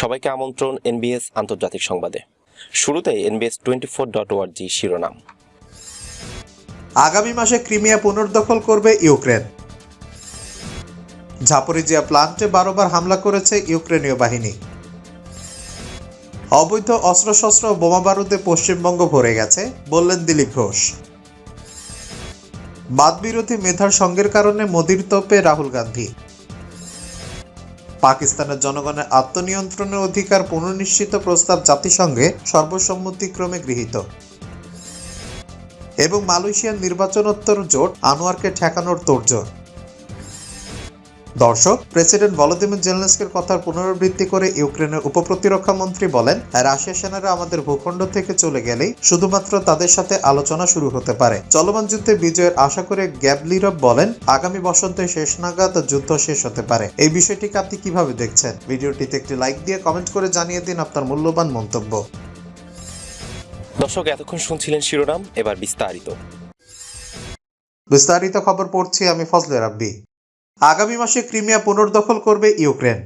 সবাইকে আমন্ত্রণ এনবিএস আন্তর্জাতিক সংবাদে। শুরুতেই এনবিএস টোয়েন্টি ফোর ডট ওয়ার্জি শিরোনাম। আগামী মাসে ক্রিমিয়া পুনর্দখল করবে ইউক্রেন। ঝাপরিজিয়া প্লান্টে বারোবার হামলা করেছে ইউক্রেনীয় বাহিনী। অবৈধ অস্ত্রশস্ত্র বোমা বারুদে পশ্চিমবঙ্গ ভরে গেছে, বললেন দিলীপ ঘোষ। বাদবিরোধী মেধার সঙ্গের কারণে মোদির তোপে রাহুল গান্ধী। পাকিস্তানের জনগণের আত্মনিয়ন্ত্রণের অধিকার পুনর্নিশ্চিত প্রস্তাব জাতিসংঘে সর্বসম্মতিক্রমে গৃহীত। এবং মালয়েশিয়ার নির্বাচনোত্তর জোট আনোয়ারকে ঠেকানোর তোড়জোড়। দর্শক প্রেসিডেন্ট ভলোদিমির জেলেনস্কির কথার পুনরাবৃত্তি করে ইউক্রেনের উপপ্রতিরক্ষা মন্ত্রী বলেন রাশিয়া সেনারা আমাদের ভূখণ্ড থেকে চলে গেলেই শুধুমাত্র তাদের সাথে আলোচনা শুরু হতে পারে। চলমান যুদ্ধে বিজয়ের আশা করে গ্যাবলিরভ বলেন আগামী বসন্তে শেষ নাগাদ যুদ্ধ শেষ হতে পারে। এই বিষয়টিকে আপনি কীভাবে দেখছেন? ভিডিওটিতে একটি লাইক দিয়ে কমেন্ট করে জানিয়ে দিন আপনার মূল্যবান মন্তব্য। দর্শক এতক্ষণ শুনছিলেন শিরোনাম এবার বিস্তারিত। বিস্তারিত খবর পড়ছি আমি ফজলে রাব্বি। আগামী মাসে ক্রিমিয়া পুনর্দখল করবে ইউক্রেন।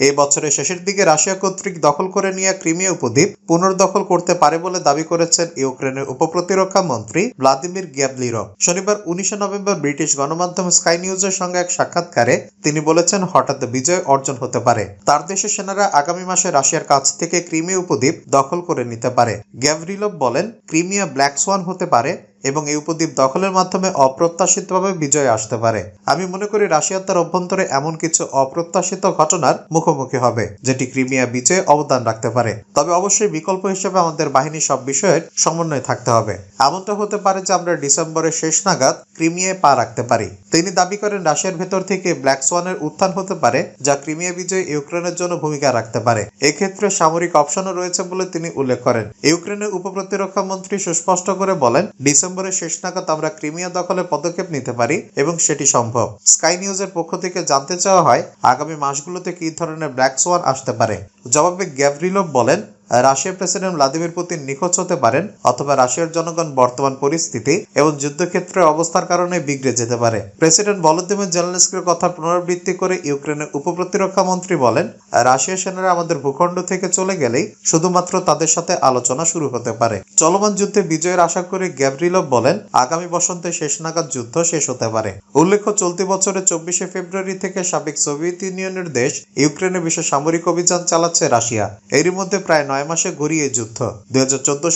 এ বছরের শেষের দিকে রাশিয়া কর্তৃক দখল করে নেওয়া ক্রিমিয়া উপদ্বীপ পুনর্দখল করতে পারে বলে দাবি করেছেন ইউক্রেনের উপপ্রতিরক্ষা মন্ত্রী ভ্লাদিমির গ্যাবলিরভ শনিবার উনিশে নভেম্বর ব্রিটিশ গণমাধ্যম স্কাই নিউজের সঙ্গে এক সাক্ষাৎকারে তিনি বলেছেন, হঠাৎ বিজয় অর্জন হতে পারে। তার দেশের সেনারা আগামী মাসে রাশিয়ার কাছ থেকে ক্রিমিয়া উপদ্বীপ দখল করে নিতে পারে। গ্যাভরিলভ বলেন, ক্রিমিয়া ব্ল্যাক সোয়ান হতে পারে এবং এই উপদ্বীপ দখলের মাধ্যমে অপ্রত্যাশিতভাবে বিজয় আসতে পারে। আমি মনে করি রাশিয়া তার অভ্যন্তরে এমন কিছু অপ্রত্যাশিত ঘটনার মুখোমুখি হবে, যেটি ক্রিমিয়া বিজয়ে অবদান রাখতে পারে। তবে অবশ্যই বিকল্প হিসেবে আমাদের বাহিনী সব বিষয়ের সমন্বয় থাকতে হবে। এমনটা হতে পারে যে আমরা ডিসেম্বরের শেষ নাগাদ ক্রিমিয়ায় পা রাখতে পারি। তিনি দাবি করেন রাশিয়ার ভেতর থেকে ব্ল্যাক সোয়ানের উত্থান হতে পারে, যা ক্রিমিয়া বিজয়ে ইউক্রেনের জন্য ভূমিকা রাখতে পারে। এক্ষেত্রে সামরিক অপশনও রয়েছে বলে তিনি উল্লেখ করেন। ইউক্রেনের উপপ্রতিরক্ষা মন্ত্রী সুস্পষ্ট করে বলেন ডিসেম্বরের শেষ নাগাদ আমরা ক্রিমিয়া দখলে পদক্ষেপ নিতে পারি এবং সেটি সম্ভব। স্কাই নিউজের পক্ষ থেকে জানতে চাওয়া হয়, আগামী মাসগুলোতে কি ধরনের ব্ল্যাক সোয়ান আসতে পারে। জবাবে গ্যাভরিলভ বলেন রাশিয়ার প্রেসিডেন্ট ভ্লাদিমির পুতিন নিখোঁজ হতে পারেন অথবা রাশিয়ার জনগণ বর্তমান পরিস্থিতি এবং যুদ্ধক্ষেত্রের অবস্থার কারণে বিগড়ে যেতে পারে। প্রেসিডেন্ট ভলোদিমির জেলেনস্কির কথা পুনরাবৃত্তি করে ইউক্রেনের উপপ্রতিরক্ষা মন্ত্রী বলেন রাশিয়ার সেনারা আমাদের ভূখণ্ড থেকে চলে গেলেই শুধুমাত্র তাদের সাথে আলোচনা শুরু হতে পারে। চলমান যুদ্ধে বিজয়ের আশা করে গ্যাব্রিলভ বলেন, আগামী বসন্তে শেষ নাগাদ যুদ্ধ শেষ হতে পারে। উল্লেখ্য, চলতি বছরের চব্বিশে ফেব্রুয়ারি থেকে সাবেক সোভিয়েত ইউনিয়নের দেশ ইউক্রেনে বিশেষ সামরিক অভিযান চালাচ্ছে রাশিয়া। এরই মধ্যে প্রায় নয় মাসে গড়িয়ে যুদ্ধ। দুই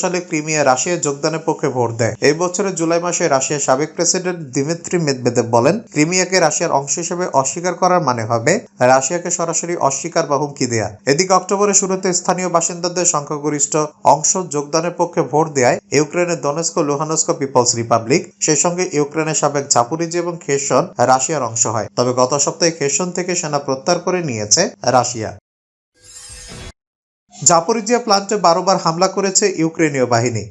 সালে ক্রিমিয়া রাশিয়া যোগদানের পক্ষে ভোট দেয়। এই বছরের জুলাই মাসে রাশিয়ার সাবেক প্রেসিডেন্ট দিমিত্রি মেদভেদেব বলেন, ক্রিমিয়াকে রাশিয়ার অংশ হিসেবে অস্বীকার করার মানে হবে রাশিয়াকে সরাসরি অস্বীকার বা হুমকি দেয়া। এদিকে অক্টোবরের শুরুতে স্থানীয় বাসিন্দাদের সংখ্যাগরিষ্ঠ অংশ যোগদানের পক্ষে ভোট দেয় ইউক্রেনের দনেস্কো লুহানস্কো পিপলস রিপাবলিক। সেই সঙ্গে ইউক্রেনের সাবেক ঝাপুরিজি এবং খেসন রাশিয়ার অংশ হয়। তবে গত সপ্তাহে খেসন থেকে সেনা প্রত্যাহার করে নিয়েছে রাশিয়া। জাপরিজিয়া প্লান্টে বারোবার হামলা করেছে ইউক্রেনীয় বাহিনী।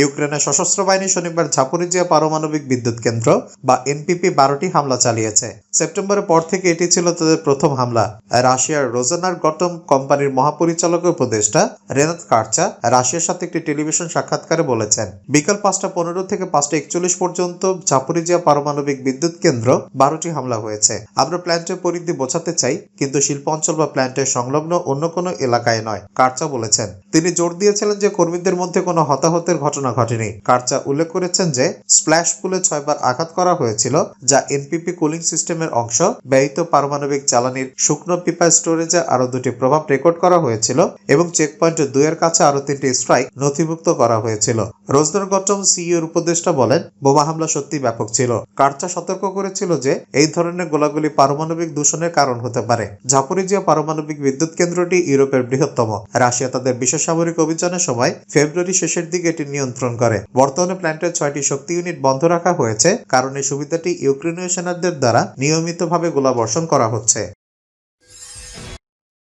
ইউক্রেনের সশস্ত্র বাহিনী শনিবার ঝাপরিজিয়া পারমাণবিক বিদ্যুৎ কেন্দ্র বা এনপিপি বারোটি হামলা চালিয়েছে। সেপ্টেম্বরের পর থেকে এটি ছিল তাদের প্রথম হামলা। রাশিয়ার রোজানার গটম কোম্পানির মহাপরিচালক উপদেষ্টা রেনাত কার্চা রাশিয়ার সাথে একটি টেলিভিশন সাক্ষাৎকারে বলেছেন, বিকাল পাঁচটা পনেরো থেকে পাঁচটা একচল্লিশ পর্যন্ত ঝাপরিজিয়া পারমাণবিক বিদ্যুৎ কেন্দ্র বারোটি হামলা হয়েছে। আমরা প্ল্যান্টের পরিধি বোঝাতে চাই, কিন্তু শিল্প অঞ্চল বা প্ল্যান্টের সংলগ্ন অন্য কোনো এলাকায় নয়, কার্চা বলেছেন। তিনি জোর দিয়েছিলেন যে কর্মীদের মধ্যে কোনো হতাহতের ঘটনা ঘটেনি কার্চা উল্লেখ করেছেন যে, স্প্ল্যাশ পুলে ছয়বার আঘাত করা হয়েছিল, যা এনপিপি কুলিং সিস্টেমের অংশ, ব্যয়িত পারমাণবিক জ্বালানির শুকনো পিপা স্টোরেজে আরও দুটি প্রভাব রেকর্ড করা হয়েছিল এবং চেকপয়েন্ট দুইয়ের কাছে আরও তিনটি স্ট্রাইক নথিভুক্ত করা হয়েছিল। রোজনার গটম সিইওর উপদেষ্টা বলেন, বোমা হামলা সত্যি ব্যাপক ছিল। কার্চা সতর্ক করেছিল যে, এই ধরনের গোলাগুলি পারমাণবিক দূষণের কারণ হতে পারে। ঝাপরিজিয়া পারমাণবিক বিদ্যুৎ কেন্দ্রটি ইউরোপের বৃহত্তম। রাশিয়া তাদের বিশেষ সামরিক অভিযানের সময় ফেব্রুয়ারি শেষের দিকে এটি নিয়ন্ত্রণ করে। বর্তমানে প্ল্যান্টের ছয়টি শক্তি ইউনিট বন্ধ রাখা হয়েছে, কারণ এই সুবিধাটি ইউক্রেনীয় সেনাদের দ্বারা নিয়মিতভাবে গোলাবর্ষণ করা হচ্ছে।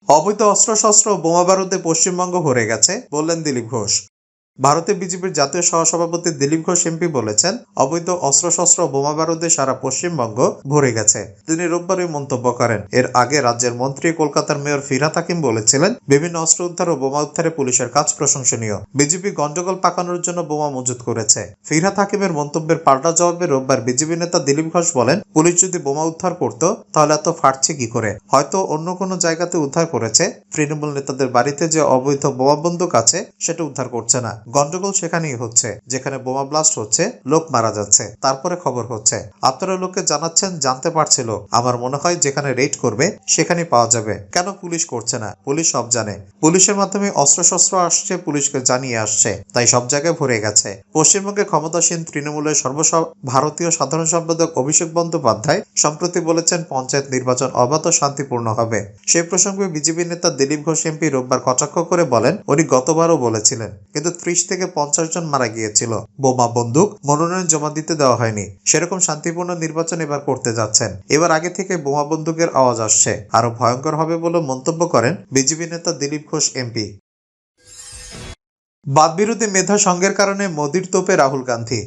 অবৈধ অস্ত্রশস্ত্র বোমা বারুদে পশ্চিমবঙ্গ ভরে গেছে, বললেন দিলীপ ঘোষ। ভারতে বিজেপির জাতীয় সহসভাপতি দিলীপ ঘোষ এমপি বলেছেন, অবৈধ অস্ত্রশস্ত্র বোমা বারুদে সারা পশ্চিমবঙ্গ ভরে গেছে। তিনি রোববার এই মন্তব্য করেন। এর আগে রাজ্যের মন্ত্রী কলকাতার মেয়র ফিরহাত হাকিম বলেছিলেন, বিভিন্ন অস্ত্র উদ্ধার ও বোমা উদ্ধারে পুলিশের কাজ প্রশংসনীয়। বিজেপি গন্ডগোল পাকানোর জন্য বোমা মজুত করেছে। ফিরহাত হাকিমের মন্তব্যের পাল্টা জবাবে রোববার বিজেপি নেতা দিলীপ ঘোষ বলেন, পুলিশ যদি বোমা উদ্ধার করত, তাহলে এত ফাটছে কি করে? হয়তো অন্য কোনো জায়গাতে উদ্ধার করেছে। তৃণমূল নেতাদের বাড়িতে যে অবৈধ বোমা বন্দুক আছে, সেটা উদ্ধার করছে না। গন্ডগোল সেখানেই হচ্ছে, যেখানে বোমা ব্লাস্ট হচ্ছে, লোক মারা যাচ্ছে। তারপরে খবর হচ্ছে আপনারা লোককে জানাচ্ছেন, জানতে পারছিল, আমার মনে হয় যেখানে রেড করবে সেখানে পাওয়া যাবে। কেন পুলিশ করছে না? পুলিশ সব জানে। পুলিশের মাধ্যমে অস্ত্রশস্ত্র আসছে, পুলিশকে জানিয়ে আসছে। তাই সব জায়গায় ভরে গেছে। পশ্চিমবঙ্গে ক্ষমতাসীন তৃণমূলের সর্বস, ভারতীয় সাধারণ সম্পাদক অভিষেক বন্দ্যোপাধ্যায় সম্প্রতি বলেছেন, পঞ্চায়েত নির্বাচন অবাধ শান্তিপূর্ণ হবে। সেই প্রসঙ্গে বিজেপি নেতা দিলীপ ঘোষ এমপি রোববার কটাক্ষ করে বলেন, উনি গতবারও বলেছিলেন। কিন্তু ত্রিশ থেকে পঞ্চাশ জন মারা গিয়েছিল। বোমা, বন্দুক, মনোনয়ন জমা দিতে দেওয়া হয়নি। সেরকম শান্তিপূর্ণ নির্বাচন এবার করতে যাচ্ছেন। এবার আগে থেকে বোমা, বন্দুকের আওয়াজ আসছে। আরও ভয়ঙ্কর হবে বলে মন্তব্য করেন বিজেপি নেতা দিলীপ ঘোষ, এমপি। বাদ বিরোধী মেধা সঙ্গের কারণে মোদির তোপে রাহুল গান্ধী।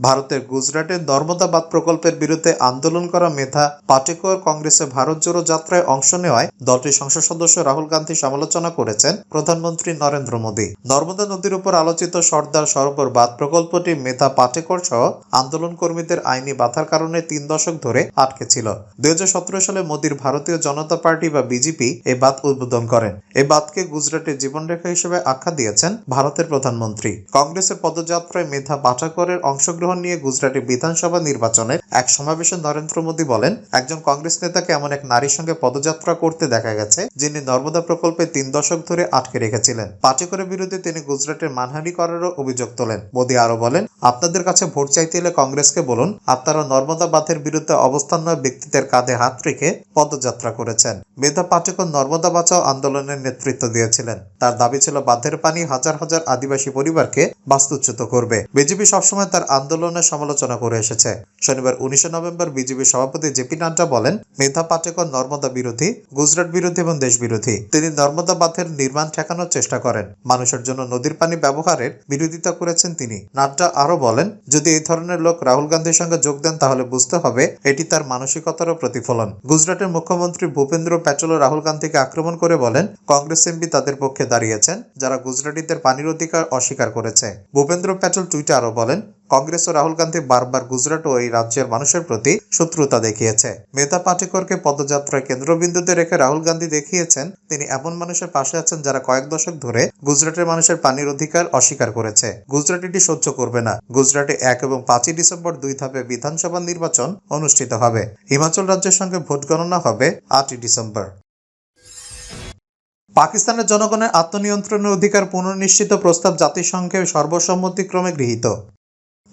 ভারতের গুজরাটের নর্মদা বাঁধ প্রকল্পের বিরুদ্ধে আন্দোলন করা মেধা পাটেকর কংগ্রেসে ভারত জোড়ো যাত্রায় অংশ নেওয়ায় দলটির সংসদ সদস্য রাহুল গান্ধী সমালোচনা করেছেন প্রধানমন্ত্রী নরেন্দ্র মোদী। নর্মদা নদীর উপর আলোচিত সর্দার সরোবর বাঁধ প্রকল্পটি মেধা পাটেকর সহ আন্দোলন কর্মীদের আইনি বাধার কারণে তিন দশক ধরে আটকে ছিল। দুই হাজার সতেরো সালে মোদীর ভারতীয় জনতা পার্টি বা বিজেপি এই বাঁধ উদ্বোধন করেন। এই বাঁধকে গুজরাটের জীবনরেখা হিসেবে আখ্যা দিয়েছেন ভারতের প্রধানমন্ত্রী। কংগ্রেসের পদযাত্রায় মেধা পাঠাকরের অংশগ্রহণ নিয়ে গুজরাটে বিধানসভা নির্বাচনের এক সমাবেশে নরেন্দ্র মোদী বলেন, একজন কংগ্রেস নেতাকে এমন এক নারীর সঙ্গে পদযাত্রা করতে দেখা গেছে, যিনি নর্মদা প্রকল্পে তিন দশক ধরে আটকে রেখেছিলেন। পাটেকরের বিরুদ্ধে তিনি গুজরাটের মানহানি করারও অভিযোগ তোলেন। মোদী আরও বলেন, আপনাদের কাছে ভোট চাইতে এলে কংগ্রেসকে বলুন, আপনারা নর্মদা বাঁধের বিরুদ্ধে অবস্থান নয় ব্যক্তিদের কাঁধে হাত রেখে পদযাত্রা করেছেন। মেধা পাটেকর নর্মদা বাঁচাও আন্দোলনের নেতৃত্ব দিয়েছিলেন। তার দাবি ছিল বাঁধের পানি হাজার হাজার আদিবাসী পরিবারকে বাস্তুচ্যুত করবে। বিজেপি সবসময় তার আন্দোলনের সমালোচনা করে এসেছে। শনিবার উনিশে নভেম্বর বিজেপি সভাপতি জেপি নাড্ডা বলেন, মেধা পাটেকর নর্মদা বিরোধী, গুজরাট বিরোধী এবং দেশ বিরোধী। তিনি নর্মদা বাঁধের নির্মাণ ঠেকানোর চেষ্টা করেন। মানুষের জন্য নদীর পানি ব্যবহারের বিরোধিতা করেছেন তিনি। নাড্ডা আরও বলেন, যদি এই ধরনের লোক রাহুল গান্ধীর সঙ্গে যোগ দেন তাহলে বুঝতে হবে এটি তার মানসিকতারও প্রতিফলন। গুজরাটের মুখ্যমন্ত্রী ভূপেন্দ্র প্যাটেলও রাহুল গান্ধীকে আক্রমণ করে বলেন, কংগ্রেস এমপি তাদের পক্ষে দাঁড়িয়েছেন, যারা গুজরাটিদের পানির অধিকার অস্বীকার করেছে। ভূপেন্দ্র প্যাটেল টুইটে আরও বলেন কংগ্রেস ও রাহুল গান্ধী বারবার গুজরাট ও এই রাজ্যের মানুষের প্রতি শত্রুতা দেখিয়েছে। মেধা পাটেকরকে পদযাত্রায় কেন্দ্রবিন্দুতে রেখে রাহুল গান্ধী দেখিয়েছেন, তিনি এমন মানুষের পাশে আছেন যারা কয়েক দশক ধরে গুজরাটের মানুষের পানির অধিকার অস্বীকার করেছে। গুজরাট এটি সহ্য করবে না। গুজরাটে এক এবং পাঁচই ডিসেম্বর দুই ধাপে বিধানসভা নির্বাচন অনুষ্ঠিত হবে। হিমাচল রাজ্যের সঙ্গে ভোট গণনা হবে আটই ডিসেম্বর। পাকিস্তানের জনগণের আত্মনিয়ন্ত্রণের অধিকার পুনর্নিশ্চিত প্রস্তাব জাতিসংঘে সর্বসম্মতিক্রমে গৃহীত।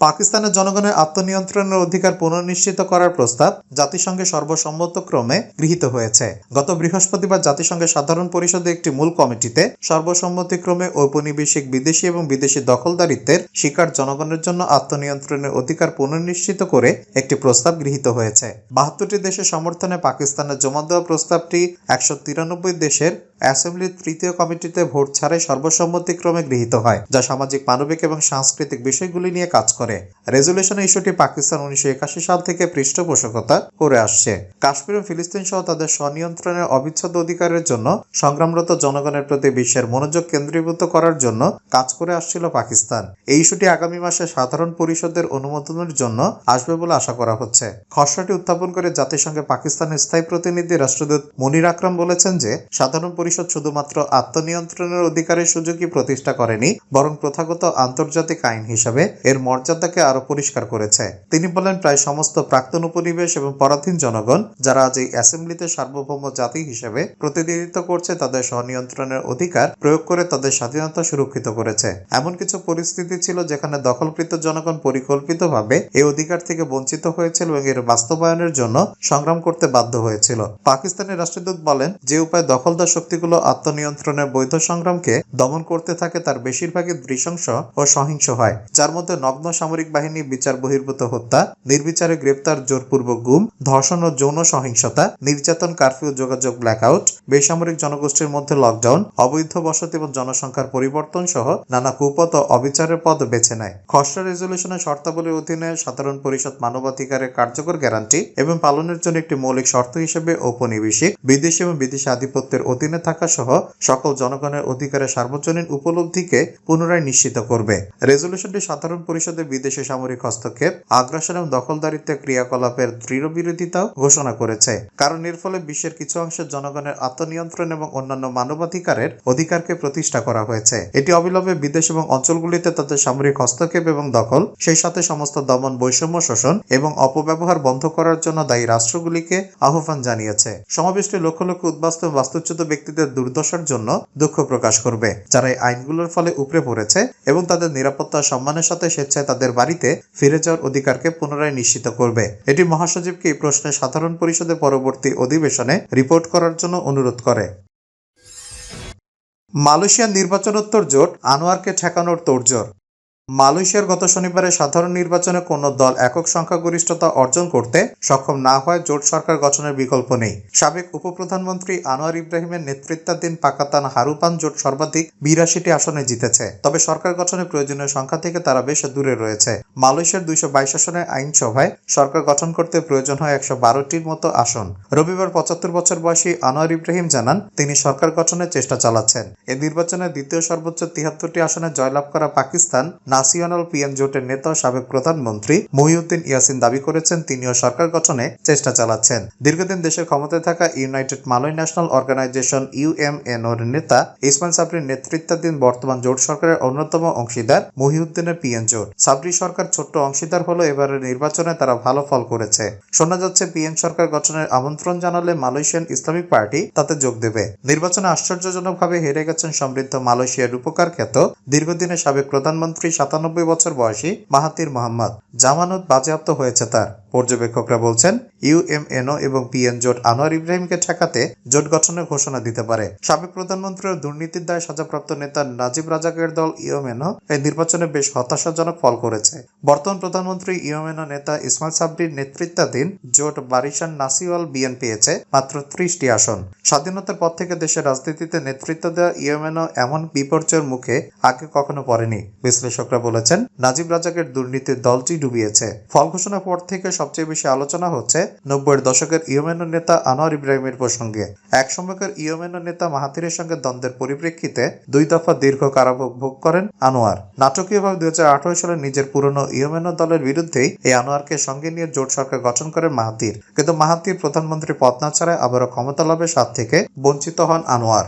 পাকিস্তানের জনগণের আত্মনিয়ন্ত্রণের অধিকার পুনর্নিশ্চিত করার প্রস্তাব জাতিসংঘে সর্বসম্মতক্রমে গৃহীত হয়েছে। গত বৃহস্পতিবার জাতিসংঘের সাধারণ পরিষদে একটি মূল কমিটিতে সর্বসম্মতিক্রমে ঔপনিবেশিক বিদেশি এবং বিদেশি দখলদারিত্বের শিকার জনগণের জন্য আত্মনিয়ন্ত্রণের অধিকার পুনর্নিশ্চিত করে একটি প্রস্তাব গৃহীত হয়েছে। বাহাত্তরটি দেশের সমর্থনে পাকিস্তানের জমা দেওয়া প্রস্তাবটি একশো তিরানব্বই দেশের অ্যাসেম্বলির তৃতীয় কমিটিতে ভোট ছাড়াই সর্বসম্মতিক্রমে গৃহীত হয়, যা সামাজিক, মানবিক এবং সাংস্কৃতিক বিষয়গুলি নিয়ে কাজ করে। রেজুলেশনে ইস্যুটি পাকিস্তান উনিশশো একাশি সাল থেকে পৃষ্ঠপোষকতা করে আসছে। কাশ্মীর ও ফিলিস্তিন সহ তাদের স্বনিয়ন্ত্রণের অবিচ্ছেদ্য অধিকারের জন্য সংগ্রামরত জনগণের প্রতি বিশ্বের মনোযোগ কেন্দ্রীভূত করার জন্য কাজ করে আসছিল পাকিস্তান। এই ইস্যুটি আগামী মাসে সাধারণ পরিষদের অনুমোদনের জন্য আসবে বলে আশা করা হচ্ছে। খসড়াটি উত্থাপন করে জাতিসংঘে পাকিস্তানের স্থায়ী প্রতিনিধি রাষ্ট্রদূত মনির আকরাম বলেছেন যে, সাধারণ পরিষদ শুধুমাত্র আত্মনিয়ন্ত্রণের অধিকারের সুযোগই প্রতিষ্ঠা করেনি, বরং প্রথাগত আন্তর্জাতিক আইন হিসাবে এর মর্যাদাকে আরও পরিষ্কার করেছে। তিনি বলেন, প্রায় সমস্ত প্রাক্তন উপনিবেশ এবং পরাধীন জনগণ, যারা আজ এই অ্যাসেম্বলিতে সার্বভৌম জাতি হিসেবে প্রতিনিধিত্ব করছে, তাদের স্বনিয়ন্ত্রণের অধিকার প্রয়োগ করে তাদের স্বাধীনতা সুরক্ষিত করেছে। এমন কিছু পরিস্থিতি ছিল যেখানে দখলকৃত জনগণ পরিকল্পিতভাবে এই অধিকার থেকে বঞ্চিত হয়েছিল এবং এর বাস্তবায়নের জন্য সংগ্রাম করতে বাধ্য হয়েছিল। পাকিস্তানের রাষ্ট্রদূত বলেন, যে উপায় দখলদার শক্তিগুলো আত্মনিয়ন্ত্রণের বৈধ সংগ্রামকে দমন করতে থাকে, তার বেশিরভাগই নৃশংস ও সহিংস হয়, যার মধ্যে নগ্ন সামরিক বাহিনী বিচার বহির্ভূত হত্যা, নির্বিচারে গ্রেপ্তার জোরপূর্বক গুম, ধর্ষণ ও যৌন সহিংসতা, নির্যাতন, কারফিউ, যোগাযোগ ব্ল্যাকআউট বেসামরিক জনগোষ্ঠীর মধ্যে লকডাউন অবৈধ বসতি এবং জনসংখ্যার পরিবর্তন সহ নানা কুপথ ও অবিচারের পথ বেছে নেয়। খসড়া রেজলিউশনের শর্তাবলীর অধীনে সাধারণ পরিষদ মানবাধিকারের কার্যকর গ্যারান্টি এবং পালনের জন্য একটি মৌলিক শর্ত হিসেবে ঔপনিবেশিক, বিদেশি এবং বিদেশি আধিপত্যের অধীনে থাকা সহ সকল জনগণের অধিকারের সার্বজনীন উপলব্ধিকে পুনরায় নিশ্চিত করবে। রেজলিউশনটি সাধারণ পরিষদে বিদেশি সামরিক হস্তক্ষেপ, আগ্রাসন এবং দখলদারিত্বের ক্রিয়াকলাপের দৃঢ় বিরোধিতাও ঘোষণা করেছে। কারণ এর ফলে বিশ্বের কিছু অংশের জনগণের আত্মনিয়ন্ত্রণ এবং অন্যান্য মানবাধিকারের অধিকারকে প্রতিষ্ঠা করা হয়েছে। এটি অবিলম্বে বিদেশ এবং অঞ্চলগুলিতে তাদের সামরিক হস্তক্ষেপ এবং দখল, সেই সাথে সমস্ত দমন বৈষম্য শোষণ এবং অপব্যবহার বন্ধ করার জন্য দায়ী রাষ্ট্রগুলিকে আহ্বান জানিয়েছে। সমাবেশটি লক্ষ লক্ষ উদ্বাস্তু এবং বাস্তুচ্যুত ব্যক্তিদের দুর্দশার জন্য দুঃখ প্রকাশ করবে, যারা এই আইনগুলোর ফলে উপরে পড়েছে এবং তাদের নিরাপত্তা সম্মানের সাথে স্বেচ্ছায় তাদের বাড়িতে ফিরে যাওয়ার অধিকারকে পুনরায় নিশ্চিত করবে। এটি মহাসচিবকে এই প্রশ্নে সাধারণ পরিষদের পরবর্তী অধিবেশনে রিপোর্ট করার জন্য অনুরোধ করে। মালয়েশিয়ার নির্বাচনোত্তর জোট আনোয়ারকে ঠেকানোর তোড়জোড়। মালয়েশিয়ার গত শনিবারে সাধারণ নির্বাচনে কোনো দল একক সংখ্যাগরিষ্ঠতা অর্জন করতে সক্ষম না হয় জোট সরকার গঠনের বিকল্প নেই। সাবেক উপপ্রধানমন্ত্রী আনোয়ার ইব্রাহিমের নেতৃত্বাধীন পাকাতান হারুপান জোট সর্বাধিক বিরাশিটি আসনে জিতেছে। তবে সরকার গঠনের প্রয়োজনীয় সংখ্যা থেকে তারা বেশ দূরে রয়েছে। মালয়েশিয়ার দুইশো বাইশ আসনের আইনসভায় সরকার গঠন করতে প্রয়োজন হয় একশো বারোটির মতো আসন। রবিবার পঁচাত্তর বছর বয়সী আনোয়ার ইব্রাহিম জানান, তিনি সরকার গঠনের চেষ্টা চালাচ্ছেন। এ নির্বাচনে দ্বিতীয় সর্বোচ্চ তিয়াত্তরটি আসনে জয়লাভ করা পাকিস্তান নাসিওনাল পিএন জোটের নেতা সাবেক প্রধানমন্ত্রী মহিউদ্দিন ইয়াসিন দাবি করেছেন, তিনিও সরকার গঠনে চেষ্টা চালাচ্ছেন। দীর্ঘদিন দেশের ক্ষমতায় থাকা ইউনাইটেড মালয় ন্যাশনাল অর্গানাইজেশন ইউএমএনওর নেতা ইসমাইল সাবরির নেতৃত্বাধীন বর্তমান জোট সরকারের অন্যতম অংশীদার মহিউদ্দিনের পিএন জোট। সাবরি সরকার ছোট্ট অংশীদার হলো এবারের নির্বাচনে তারা ভালো ফল করেছে। শোনা যাচ্ছে পিএন সরকার গঠনের আমন্ত্রণ জানালে মালয়েশিয়ান ইসলামিক পার্টি তাতে যোগ দেবে। নির্বাচনে আশ্চর্যজনকভাবে হেরে গেছেন সমৃদ্ধ মালয়েশিয়ার রূপকার খ্যাত, দীর্ঘদিনের সাবেক প্রধানমন্ত্রী সাতানব্বই বছর বয়সী মাহাতির মোহাম্মদ। জামানত বাজেয়াপ্ত হয়েছে তার। পর্যবেক্ষকরা বলছেন ইউএমএনও এবং পিএন জোট আনোয়ার ইব্রাহিমকে ঠেকাতে জোট গঠনের ঘোষণা দিতে পারে। সাবেক প্রধানমন্ত্রী ও দুর্নীতির দায়ে সাজাপ্রাপ্ত নেতা নাজিব রাজাকের দল ইউএমএনও এই নির্বাচনে বেশ হতাশাজনক ফল করেছে। বর্তমান প্রধানমন্ত্রী ইউএমএনও নেতা ইসমাইল সাবরির নেতৃত্বাধীন জোট বারিশান নাসিওয়াল বিএন পেয়েছে মাত্র ত্রিশটি আসন। স্বাধীনতার পর থেকে দেশের রাজনীতিতে নেতৃত্ব দেওয়া ইউএমএনও এমন বিপর্যয়ের মুখে আগে কখনো পড়েনি। বিশ্লেষকরা বলেছেন, নাজিব রাজাকের দুর্নীতির দলটি ডুবিয়েছে। ফল ঘোষণার পর থেকে সবচেয়ে বেশি আলোচনা হচ্ছে নব্বইয়ের দশকের ইউএমএনও নেতা আনোয়ার ইব্রাহিমের প্রসঙ্গে। এক সময়কার ইউএমএনও নেতা মাহাতিরের সঙ্গে দ্বন্দ্বের পরিপ্রেক্ষিতে দুই দফা দীর্ঘ কারাভোগ ভোগ করেন আনোয়ার। নাটকীয়ভাবে দুই হাজার আঠারো সালে নিজের পুরনো ইউএমএনও দলের বিরুদ্ধেই এই আনোয়ারকে সঙ্গে নিয়ে জোট সরকার গঠন করেন মাহাতির কিন্তু মাহাতির প্রধানমন্ত্রী পদ না ছাড়ায় আবারও ক্ষমতা লাভের স্বাদ থেকে বঞ্চিত হন আনোয়ার।